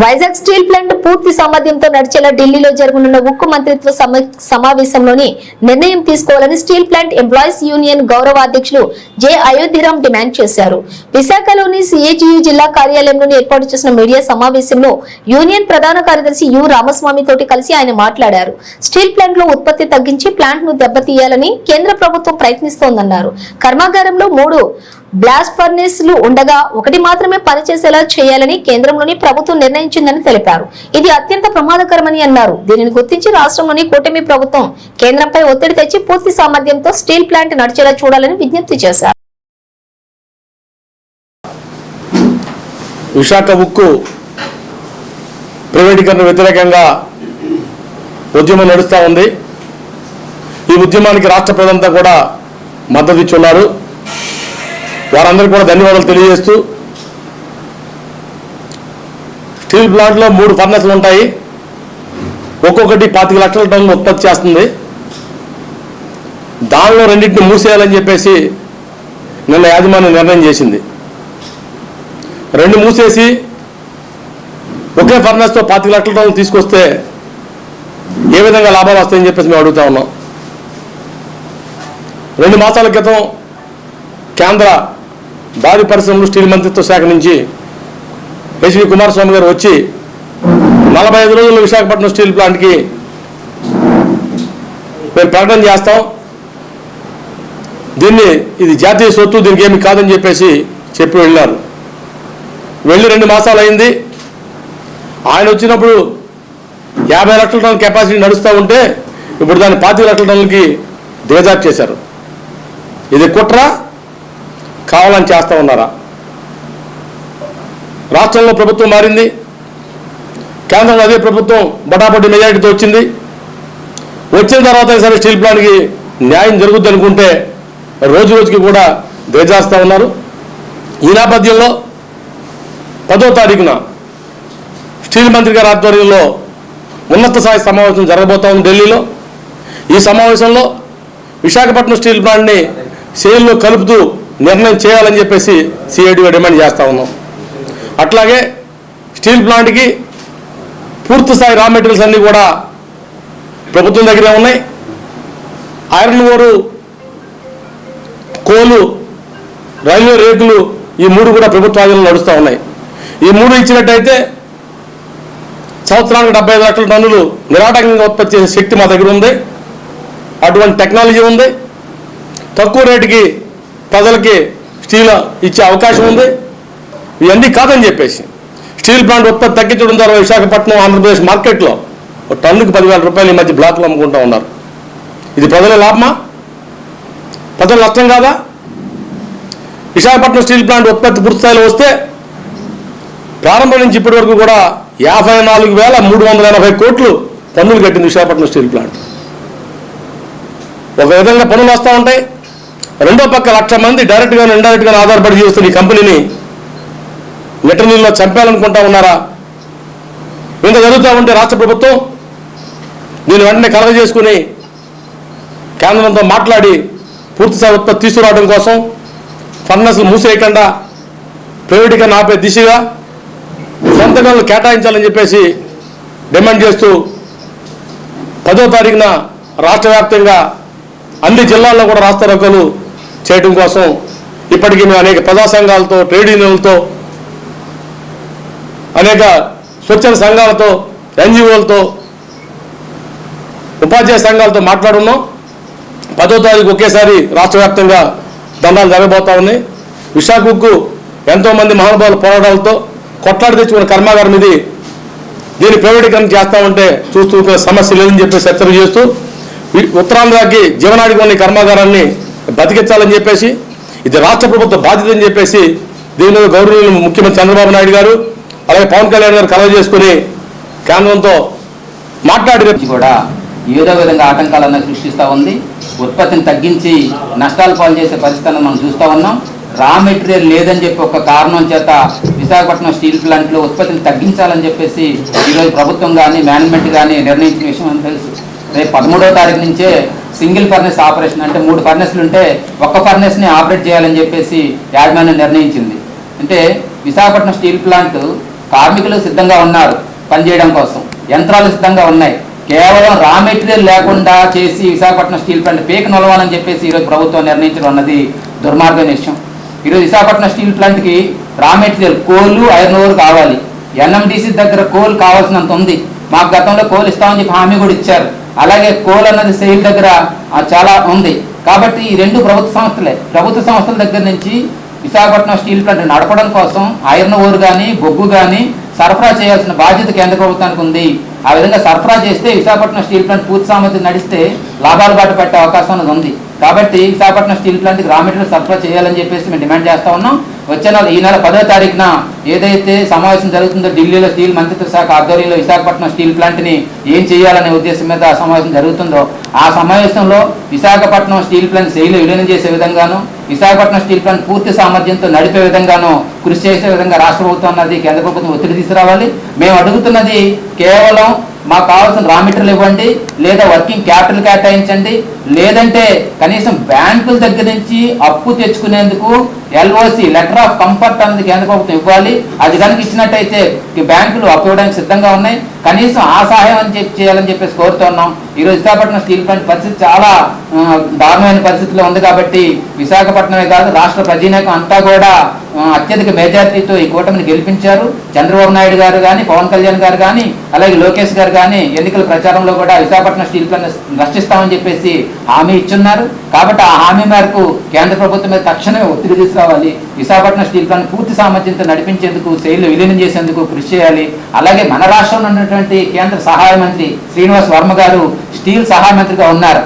Vizag steel plant పూర్తి సామర్థ్యంతో నడిచేలా ఢిల్లీలో జరగనున్న ఉక్కు మంత్రిత్వ సమావేశంలోని నిర్ణయం తీసుకోవాలని స్టీల్ ప్లాంట్ ఎంప్లాయీస్ యూనియన్ గౌరవ అధ్యక్షులు జె అయోధ్యరామ్ డిమాండ్ చేశారు. విశాఖలోని సిఏటియు జిల్లా కార్యాలయంలోని ఏర్పాటు చేసిన మీడియా సమావేశంలో యూనియన్ ప్రధాన కార్యదర్శి యు రామస్వామి తోటి కలిసి ఆయన మాట్లాడారు. స్టీల్ ప్లాంట్లో ఉత్పత్తి తగ్గించి ప్లాంట్ను దెబ్బతీయాలని కేంద్ర ప్రభుత్వం ప్రయత్నిస్తోందన్నారు. కర్మాగారంలో మూడు బ్లాస్ట్ ఫర్నేస్లు ఉండగా ఒకటి మాత్రమే పనిచేసేలా చేయాలని కేంద్రంలోని ప్రభుత్వం నిర్ణయించిందని తెలిపారు. ఇది అత్యంత ప్రమాదకరమని అన్నారు. దీనిని గుర్తించి రాష్ట్రంలోని కూటమి ప్రభుత్వం కేంద్రంపై ఒత్తిడి తెచ్చి పూర్తి సామర్థ్యంతో స్టీల్ ప్లాంట్ నడిచేలా చూడాలని విజ్ఞప్తి చేశారు. విశాఖ ఉక్కు ప్రైవేటీకరణ వ్యతిరేకంగా ఉద్యమం నడుస్తూ ఉంది. ఈ ఉద్యమానికి రాష్ట్ర ప్రజలంతా కూడా మద్దతు ఇచ్చున్నారు. వారందరికీ కూడా ధన్యవాదాలు తెలియజేస్తూ స్టీల్ ప్లాంట్లో మూడు ఫర్నెస్లు ఉంటాయి. ఒక్కొక్కటి పాతిక లక్షల టన్నులు ఉత్పత్తి చేస్తుంది. దానిలో రెండింటిని మూసేయాలని చెప్పేసి నిన్న యాజమాన్యం నిర్ణయం చేసింది. రెండు మూసేసి ఒకే ఫర్నెస్తో పాతిక లక్షల టన్నులు తీసుకొస్తే ఏ విధంగా లాభాలు వస్తాయని చెప్పేసి మేము అడుగుతా ఉన్నాం. రెండు మాసాల క్రితం కేంద్ర భారీ పరిశ్రమలు స్టీల్ మంత్రిత్వ శాఖ నుంచి ఎస్వి కుమారస్వామి గారు వచ్చి నలభై ఐదు రోజుల్లో విశాఖపట్నం స్టీల్ ప్లాంట్కి మేము ప్రకటన చేస్తాం. దీన్ని ఇది జాతీయ సొత్తు దీనికి ఏమి కాదని చెప్పేసి చెప్పి వెళ్ళారు. వెళ్ళి రెండు మాసాలు అయింది. ఆయన వచ్చినప్పుడు యాభై లక్షల టన్నుల కెపాసిటీ నడుస్తూ ఉంటే ఇప్పుడు దాన్ని పాతిక లక్షల టన్నులకి దిగజారు చేశారు. ఇది కుట్ర కావాలని చేస్తూ ఉన్నారా? రాష్ట్రంలో ప్రభుత్వం మారింది. కేంద్రంలో అదే ప్రభుత్వం బటాబట్టి మెజారిటీతో వచ్చింది. వచ్చిన తర్వాత సరే స్టీల్ ప్లాంట్కి న్యాయం జరుగుద్ది అనుకుంటే రోజు రోజుకి కూడా దిగజారుస్తూ ఉన్నారు. ఈ నేపథ్యంలో పదో తారీఖున స్టీల్ మంత్రి గారి ఆధ్వర్యంలో ఉన్నత స్థాయి సమావేశం జరగబోతా ఉంది ఢిల్లీలో. ఈ సమావేశంలో విశాఖపట్నం స్టీల్ ప్లాంట్ని సేల్లో కలుపుతూ నిర్ణయం చేయాలని చెప్పేసి సిఐడిగా డిమాండ్ చేస్తూ ఉన్నాం. అట్లాగే స్టీల్ ప్లాంట్కి పూర్తి స్థాయి రా మెటీరియల్స్ అన్నీ కూడా ప్రభుత్వం దగ్గరే ఉన్నాయి. ఐరన్ ఓరు కోలు రైల్వే రేకులు ఈ మూడు కూడా ప్రభుత్వ ఆధీనంలో నడుస్తూ ఉన్నాయి. ఈ మూడు ఇచ్చినట్టయితే సంవత్సరానికి డెబ్బై ఐదు లక్షల టన్నులు నిరాటకంగా ఉత్పత్తి చేసే శక్తి మా దగ్గర ఉంది. అటువంటి టెక్నాలజీ ఉంది. తక్కువ రేటుకి ప్రజలకి స్టీల్ ఇచ్చే అవకాశం ఉంది. ఇవన్నీ కాదని చెప్పేసి స్టీల్ ప్లాంట్ ఉత్పత్తి తగ్గించడం ద్వారా విశాఖపట్నం ఆంధ్రప్రదేశ్ మార్కెట్లో ఒక టన్నుకి పదివేల రూపాయలు ఈ మధ్య బ్లాక్లు అమ్ముకుంటూ ఉన్నారు. ఇది ప్రజల లాభమా? ప్రజల నష్టం కాదా? విశాఖపట్నం స్టీల్ ప్లాంట్ ఉత్పత్తి పూర్తిస్థాయిలో వస్తే ప్రారంభం నుంచి ఇప్పటి వరకు కూడా యాభై నాలుగు వేల మూడు వందల ఎనభై కోట్లు పన్నులు కట్టింది విశాఖపట్నం స్టీల్ ప్లాంట్. ఒక విధంగా పనులు వస్తూ ఉంటాయి. రెండో పక్క లక్ష మంది డైరెక్ట్గా ఇండైరెక్ట్గా ఆధారపడి చేస్తున్న ఈ కంపెనీని వెటర్నీలో చంపాలనుకుంటా ఉన్నారా? ఇంత జరుగుతూ ఉంటే రాష్ట్ర ప్రభుత్వం దీన్ని వెంటనే కలగ చేసుకుని కేంద్రంతో మాట్లాడి పూర్తిస్థాయి ఉత్పత్తి తీసుకురావడం కోసం ఫర్నస్లు మూసేయకుండా ప్రైవేటీకరణ ఆపే దిశగా సొంత కేటాయించాలని చెప్పేసి డిమాండ్ చేస్తూ పదో తారీఖున రాష్ట్ర వ్యాప్తంగా అన్ని జిల్లాల్లో కూడా రాస్తారోకలు చేయడం కోసం ఇప్పటికీ మేము అనేక ప్రజా సంఘాలతో ట్రేడ్ యూనియన్లతో అనేక స్వచ్ఛంద సంఘాలతో ఎన్జిఓలతో ఉపాధ్యాయ సంఘాలతో మాట్లాడున్నాం. పదో తారీఖు ఒకేసారి రాష్ట్ర వ్యాప్తంగా దండాలు జరగబోతా ఉన్నాయి. విశాఖకు ఎంతోమంది మహానుభావుల పోరాటాలతో కొట్లాడి తెచ్చుకున్న కర్మాగారం ఇది. దీన్ని ప్రైవేటీకరణ చేస్తా ఉంటే చూస్తూ సమస్య లేదని చెప్పేసి హెచ్చరిక చేస్తూ ఉత్తరాంధ్రకి జీవనాడికి ఉన్న కర్మాగారాన్ని బతికించాలని చెప్పేసి ఇది రాష్ట్ర ప్రభుత్వ బాధ్యత అని చెప్పేసి దీనిలో గౌరవనీయులు ముఖ్యమంత్రి చంద్రబాబు నాయుడు గారు అలాగే పవన్ కళ్యాణ్ గారు కలవ చేసుకుని కేంద్రంతో మాట్లాడి కూడా ఏదో విధంగా ఆటంకాలను సృష్టిస్తూ ఉంది. ఉత్పత్తిని తగ్గించి నష్టాలు పాలు చేసే పరిస్థితులను మనం చూస్తూ ఉన్నాం. రా మెటీరియల్ లేదని చెప్పి ఒక కారణం చేత విశాఖపట్నం స్టీల్ ప్లాంట్లో ఉత్పత్తిని తగ్గించాలని చెప్పేసి ఈరోజు ప్రభుత్వం కానీ మేనేజ్మెంట్ కానీ నిర్ణయించిన విషయం అని తెలుసు. రేపు పదమూడవ తారీఖు నుంచే సింగిల్ ఫర్నెస్ ఆపరేషన్ అంటే మూడు ఫర్నెస్లు ఉంటే ఒక్క ఫర్నెస్ని ఆపరేట్ చేయాలని చెప్పేసి యాజమాన్యం నిర్ణయించింది. అంటే విశాఖపట్నం స్టీల్ ప్లాంట్ కార్మికులు సిద్ధంగా ఉన్నారు పనిచేయడం కోసం. యంత్రాలు సిద్ధంగా ఉన్నాయి. కేవలం రా మెటీరియల్ లేకుండా చేసి విశాఖపట్నం స్టీల్ ప్లాంట్ పేక నొలవాలని చెప్పేసి ఈరోజు ప్రభుత్వం నిర్ణయించడం అన్నది దుర్మార్గం విషయం ఈరోజు విశాఖపట్నం స్టీల్ ప్లాంట్కి raw material coal iron ore కావాలి. ఎన్ఎండిసి దగ్గర కోల్ కావాల్సినంత ఉంది. మాకు గతంలో కోల్ ఇస్తామని చెప్పి హామీ కూడా ఇచ్చారు. అలాగే కోల్ అన్నది సెయిల్ దగ్గర చాలా ఉంది. కాబట్టి ఈ రెండు ప్రభుత్వ సంస్థలే. ప్రభుత్వ సంస్థల దగ్గర నుంచి విశాఖపట్నం స్టీల్ ప్లాంట్ నడపడం కోసం ఐరన్ ఓర్ కానీ బొగ్గు కానీ సరఫరా చేయాల్సిన బాధ్యత కేంద్ర ప్రభుత్వానికి ఉంది. ఆ విధంగా సరఫరా చేస్తే విశాఖపట్నం స్టీల్ ప్లాంట్ పూర్తి సామర్థ్యం నడిస్తే లాభాలు బాట పెట్టే అవకాశం అనేది ఉంది. కాబట్టి విశాఖపట్నం స్టీల్ ప్లాంట్కి రా మెటీరియల్ సరఫరా చేయాలని చెప్పేసి మేము డిమాండ్ చేస్తా ఉన్నాం. వచ్చే నెల ఈ నెల పదో తారీఖున ఏదైతే సమావేశం జరుగుతుందో ఢిల్లీలో స్టీల్ మంత్రిత్వ శాఖ ఆధ్వర్యంలో విశాఖపట్నం స్టీల్ ప్లాంట్ని ఏం చేయాలనే ఉద్దేశం మీద ఆ సమావేశం జరుగుతుందో ఆ సమావేశంలో విశాఖపట్నం స్టీల్ ప్లాంట్ శైలి విలీనం చేసే విధంగాను విశాఖపట్నం స్టీల్ ప్లాంట్ పూర్తి సామర్థ్యంతో నడిపే విధంగాను కృషి చేసే విధంగా రాష్ట్ర ప్రభుత్వం అన్నది కేంద్ర ప్రభుత్వం ఒత్తిడి తీసుకురావాలి. మేము అడుగుతున్నది కేవలం మాకు కావాల్సిన రా మెటీరియల్ ఇవ్వండి లేదా వర్కింగ్ క్యాపిటల్ కేటాయించండి లేదంటే కనీసం బ్యాంకుల దగ్గర నుంచి అప్పు తెచ్చుకునేందుకు ఎల్ఓసి లెటర్ ఆఫ్ కంఫర్ట్ అనేది కేంద్ర ప్రభుత్వం ఇవ్వాలి. అది కనుక ఇచ్చినట్టయితే ఈ బ్యాంకులు అప్పు ఇవ్వడానికి సిద్ధంగా ఉన్నాయి. కనీసం ఆ సహాయం అని చెప్పి చేయాలని చెప్పేసి కోరుతున్నాం ఈరోజు విశాఖపట్నం స్టీల్ ప్లాంట్ పరిస్థితి చాలా దారుణమైన పరిస్థితిలో ఉంది కాబట్టి విశాఖపట్నమే కాదు రాష్ట్ర ప్రజానీకం అంతా కూడా అత్యధిక మెజార్టీతో ఈ కూటమిని గెలిపించారు. చంద్రబాబు నాయుడు గారు కానీ పవన్ కళ్యాణ్ గారు కానీ అలాగే లోకేష్ గారు కానీ ఎన్నికల ప్రచారంలో కూడా విశాఖపట్నం స్టీల్ ప్లాంట్ రక్షిస్తామని చెప్పేసి హామీ ఇచ్చున్నారు. కాబట్టి ఆ హామీ మేరకు కేంద్ర ప్రభుత్వం మీద తక్షణమే ఒత్తిడి తీసుకురావాలి. విశాఖపట్నం స్టీల్ ప్లాంట్ పూర్తి సామర్థ్యంతో నడిపించేందుకు శైలిలో విలీనం చేసేందుకు కృషి చేయాలి. అలాగే మన రాష్ట్రంలో ఉన్నటువంటి కేంద్ర సహాయ మంత్రి శ్రీనివాస్ వర్మ గారు స్టీల్ సహాయ మంత్రిగా ఉన్నారు.